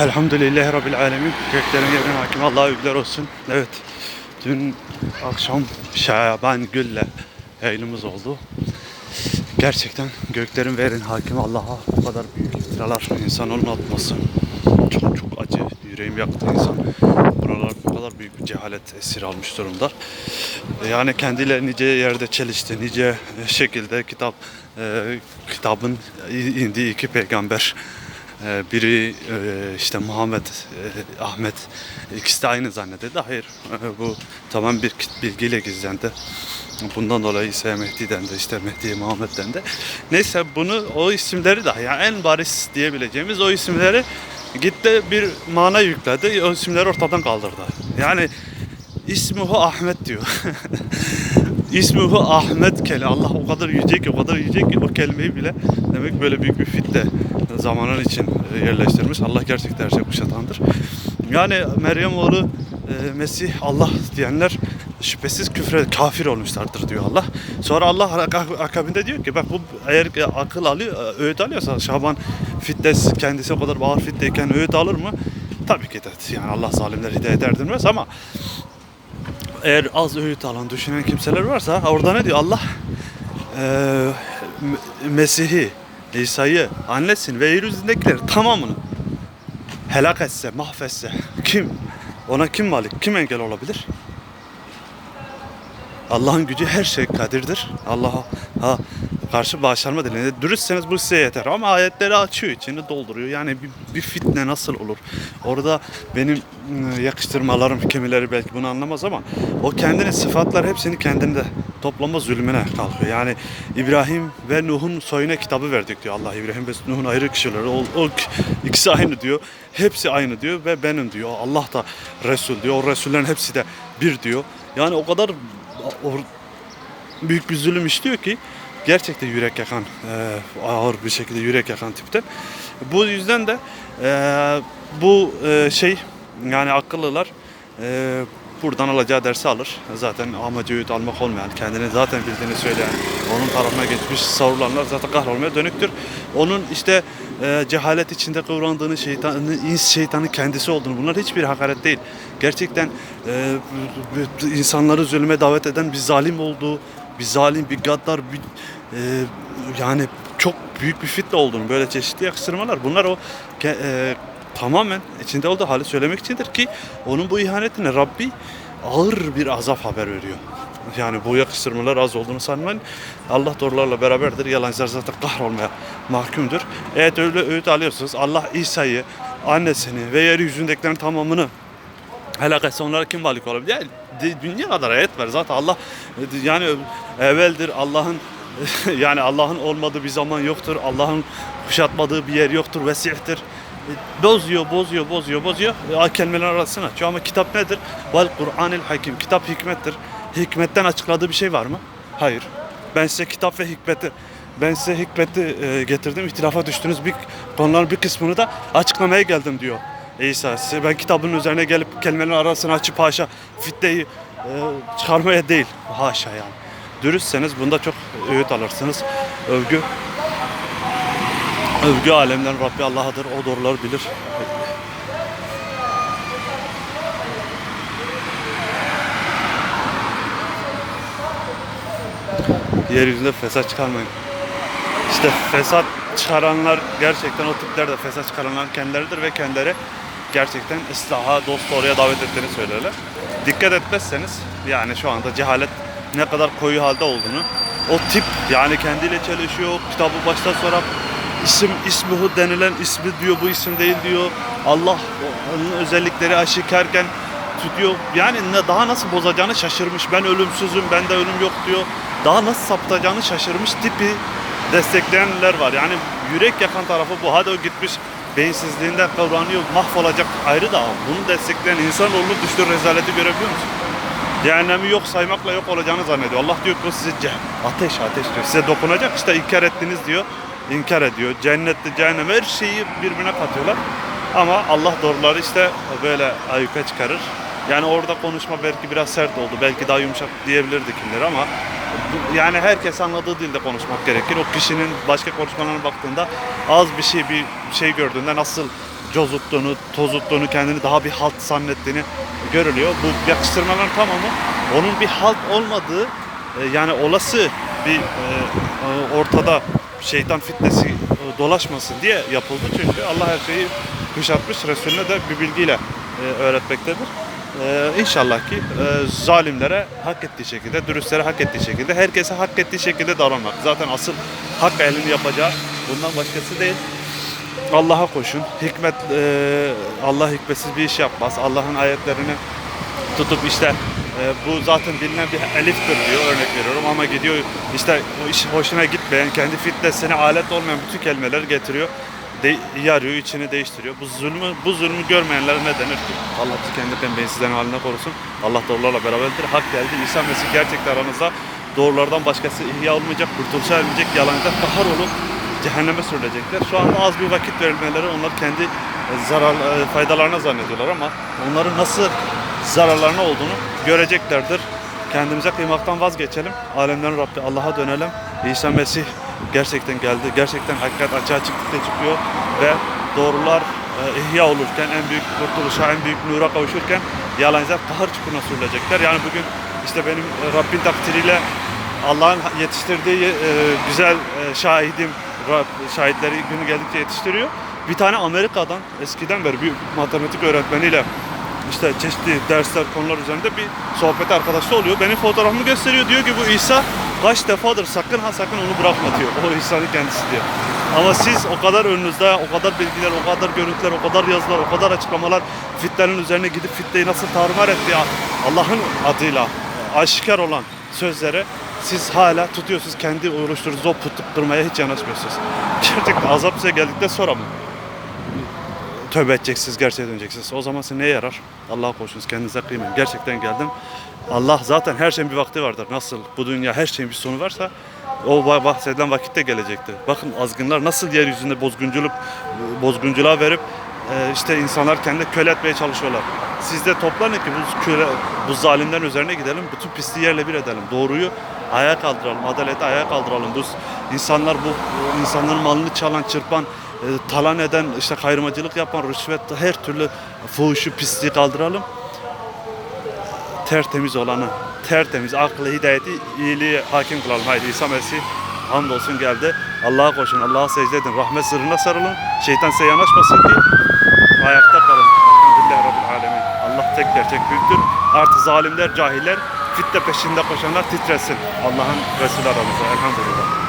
Elhamdülillahi Rabbil Alemin. Göklerin yerin hakimi Allah'a övgüler olsun. Evet. Dün akşam Şaban Gül'le yayınımız oldu. Gerçekten göklerin ve yerin hakimi Allah'a bu kadar büyük iftiralar insanoğlunun atması çok çok acı. Yüreğim yaktı insan. Buralar bu kadar büyük bir cehalet esir almış durumda. Yani kendiyle nice yerde çelişti, nice şekilde kitap e, kitabın indiği iki peygamber Biri e, işte Muhammed, e, Ahmet ikisi de aynı zannedildi. Hayır e, bu tamam bir bilgiyle gizlendi. Bundan dolayı İsa Mehdi'den de işte Mehdi Muhammed'den de. Neyse bunu o isimleri de yani en bariz diyebileceğimiz o isimleri gitti bir mana yükledi. O isimleri ortadan kaldırdı. Yani İsmuhu Ahmet diyor. İsmuhu Ahmet kele. Allah o kadar yüce ki, o kadar yüce ki o kelimeyi bile demek böyle büyük bir fitne zamanın için e, yerleştirmiş. Allah gerçekten her şey kuşatandır. Yani Meryem oğlu e, Mesih Allah diyenler şüphesiz küfre kafir olmuşlardır diyor Allah. Sonra Allah ak- akabinde diyor ki bak bu eğer akıl alıyor, e, öğüt alıyorsa Şaban fitnes kendisi o kadar ağır fitneyken öğüt alır mı? Tabii ki de yani Allah zalimler hidayet erdirmez ama eğer az öğüt alan, düşünen kimseler varsa orada ne diyor Allah? Eee, M- Mesih'i, İsa'yı, annesini ve yeryüzündekileri tamamını helak etse, mahvetse kim? Ona kim malik, kim engel olabilir? Allah'ın gücü her şey kadirdir. Allah'a ha, karşı bağışlanma dilinde. Dürüstseniz bu size yeter. Ama ayetleri açıyor, içini dolduruyor. Yani bir, bir fitne nasıl olur? Orada benim ıı, yakıştırmalarım, kimileri belki bunu anlamaz ama o kendini sıfatlar hepsini kendinde toplama zulmüne kalkıyor. Yani İbrahim ve Nuh'un soyuna kitabı verdik diyor Allah. İbrahim ve Nuh'un ayrı kişileri. O, o ikisi aynı diyor. Hepsi aynı diyor ve benim diyor. Allah da Resul diyor. O Resullerin hepsi de bir diyor. Yani o kadar or- büyük bir zulüm işliyor ki gerçekten yürek yakan e, ağır bir şekilde yürek yakan tipten. Bu yüzden de e, bu e, şey yani akıllılar e, buradan alacağı dersi alır. Zaten amacı öğüt almak olmayan, kendini zaten bildiğini söyleyen, onun tarafına geçmiş savurulanlar zaten kahrolmaya dönüktür. Onun işte e, cehalet içinde kıvrandığını, şeytanı, ins şeytanın kendisi olduğunu bunlar hiçbir hakaret değil. Gerçekten e, insanları zulme davet eden bir zalim olduğu, bir zalim, bir gaddar, bir e, yani çok büyük bir fitne olduğunu böyle çeşitli yakıştırmalar bunlar o e, tamamen içinde olduğu hali söylemek içindir ki onun bu ihanetine Rabbi ağır bir azap haber veriyor. Yani bu yakıştırmalar az olduğunu sanmayın. Allah doğrularla beraberdir. Yalancılar zaten kahrolmaya mahkumdur. Evet öyle öğüt alıyorsunuz. Allah İsa'yı, annesini ve yeryüzündekilerin tamamını helak etse onlara kim malik olabilir? Yani dünya kadar ayet var. Zaten Allah yani evveldir Allah'ın yani Allah'ın olmadığı bir zaman yoktur. Allah'ın kuşatmadığı bir yer yoktur. Vesihtir. Bozuyor, bozuyor, bozuyor, bozuyor. E, Kelimeler arasını açıyor ama kitap nedir? Vel Kur'anil Hakim. Kitap hikmettir. Hikmetten açıkladığı bir şey var mı? Hayır. Ben size kitap ve hikmeti ben size hikmeti e, getirdim. İhtilafa düştünüz. Bir konuların bir kısmını da açıklamaya geldim diyor. İsa size ben kitabın üzerine gelip kelimelerin arasını açıp haşa fitneyi e, çıkarmaya değil. Haşa yani. Dürüstseniz bunda çok öğüt alırsınız. Övgü Övgü alemlerin Rabbi Allah'adır. O doğruları bilir. Yeryüzünde fesat çıkarmayın. İşte fesat çıkaranlar gerçekten o tipler de fesat çıkaranlar kendileridir ve kendileri gerçekten ıslaha, dost doğruya davet ettiğini söylerler. Dikkat etmezseniz yani şu anda cehalet ne kadar koyu halde olduğunu o tip yani kendiyle çelişiyor, kitabı baştan sonra isim ismuhu denilen ismi diyor bu isim değil diyor. Allah onun özellikleri aşikarken tutuyor. Yani ne, daha nasıl bozacağını şaşırmış. Ben ölümsüzüm, bende ölüm yok diyor. Daha nasıl saptacağını şaşırmış tipi destekleyenler var. Yani yürek yakan tarafı bu. Hadi o gitmiş beyinsizliğinden kavranıyor, mahvolacak ayrı da bunu destekleyen insanoğlunu düştüğü rezaleti görebiliyor musun? Cehennemi yok saymakla yok olacağını zannediyor. Allah diyor ki o size ateş ateş diyor. Size dokunacak işte inkar ettiniz diyor. İnkar ediyor. Cennette cehennem her şeyi birbirine katıyorlar. Ama Allah doğruları işte böyle ayyuka çıkarır. Yani orada konuşma belki biraz sert oldu. Belki daha yumuşak diyebilirdi kimler ama yani herkes anladığı dilde konuşmak gerekir. O kişinin başka konuşmalarına baktığında az bir şey bir şey gördüğünde nasıl cozuttuğunu, tozuttuğunu, kendini daha bir halt zannettiğini görülüyor. Bu yakıştırmaların tamamı onun bir halt olmadığı e, yani olası bir e, e, ortada şeytan fitnesi e, dolaşmasın diye yapıldı. Çünkü Allah her şeyi kuşatmış, Resulüne de bir bilgiyle e, öğretmektedir. E, inşallah ki e, zalimlere hak ettiği şekilde, dürüstlere hak ettiği şekilde, herkese hak ettiği şekilde davranmak. Zaten asıl hak elini yapacağı bundan başkası değil. Allah'a koşun. Hikmet Allah hikmetsiz bir iş yapmaz. Allah'ın ayetlerini tutup işte e, bu zaten bilinen bir eliftir diyor örnek veriyorum ama gidiyor işte o iş hoşuna gitmeyen kendi fitnesine alet olmayan bütün kelimeleri getiriyor. De, yarıyor, içini değiştiriyor. Bu zulmü bu zulmü görmeyenlere ne denir ki? Allah bizi kendinden beyinsizlerin haline korusun. Allah doğrularla beraberdir. Hak geldi. İsa Mesih gerçekten aranızda doğrulardan başkası ihya olmayacak, kurtuluşa ermeyecek, yalancak, kahar olup cehenneme sürülecekler. Şu anda az bir vakit verilmeleri onlar kendi zarar e, faydalarına zannediyorlar ama onların nasıl zararlarına olduğunu göreceklerdir. Kendimize kıymaktan vazgeçelim. Alemlerin Rabbi Allah'a dönelim. İsa Mesih gerçekten geldi. Gerçekten hakikat açığa çıktıkça çıkıyor ve doğrular e, ihya olurken, en büyük kurtuluşa, en büyük nura kavuşurken yalancılar kahır çukuruna sürülecekler. Yani bugün işte benim e, Rabbin takdiriyle Allah'ın yetiştirdiği e, güzel e, şahidim, Rab- şahitleri günü geldikçe yetiştiriyor. Bir tane Amerika'dan eskiden beri bir matematik öğretmeniyle işte çeşitli dersler, konular üzerinde bir sohbet arkadaşta oluyor. Benim fotoğrafımı gösteriyor. Diyor ki bu İsa kaç defadır sakın ha sakın onu bırakma diyor. O İsa'nın kendisi diyor. Ama siz o kadar önünüzde, o kadar bilgiler, o kadar görüntüler, o kadar yazılar, o kadar açıklamalar fitnenin üzerine gidip fitneyi nasıl tarumar etti ya Allah'ın adıyla aşikar olan sözlere siz hala tutuyorsunuz kendi oluşturduğunuz o putu kırmaya hiç yanaşmıyorsunuz. Gerçekten azap size geldikten sonra mı? Tövbe edeceksiniz, gerçeğe döneceksiniz. O zaman size neye yarar? Allah'a koşunuz, kendinize kıymayın. Gerçekten geldim. Allah zaten her şeyin bir vakti vardır. Nasıl bu dünya her şeyin bir sonu varsa o bah- bahsedilen vakitte gelecektir. Bakın azgınlar nasıl yeryüzünde bozgunculuk bozgunculuğa verip e, işte insanlar kendi köle etmeye çalışıyorlar. Siz de toplanın ki bu köle, bu zalimlerin üzerine gidelim, bütün pisliği yerle bir edelim. Doğruyu ayağa kaldıralım, adaleti ayağa kaldıralım. Bu insanlar bu insanların malını çalan, çırpan, e, talan eden, işte kayrımacılık yapan, rüşvet, her türlü fuhuşu, pisliği kaldıralım. Tertemiz olanı, tertemiz, aklı, hidayeti, iyiliği hakim kılalım. Haydi İsa Mesih hamdolsun geldi. Allah'a koşun, Allah'a secde edin. Rahmet sırrına sarılın. Şeytan size yanaşmasın ki ayakta kalın. Elhamdülillahi Rabbil Alemin. Allah tek gerçek büyüktür. Artı zalimler, cahiller, fitne peşinde koşanlar titresin. Allah'ın Resulü aramızda. Elhamdülillah.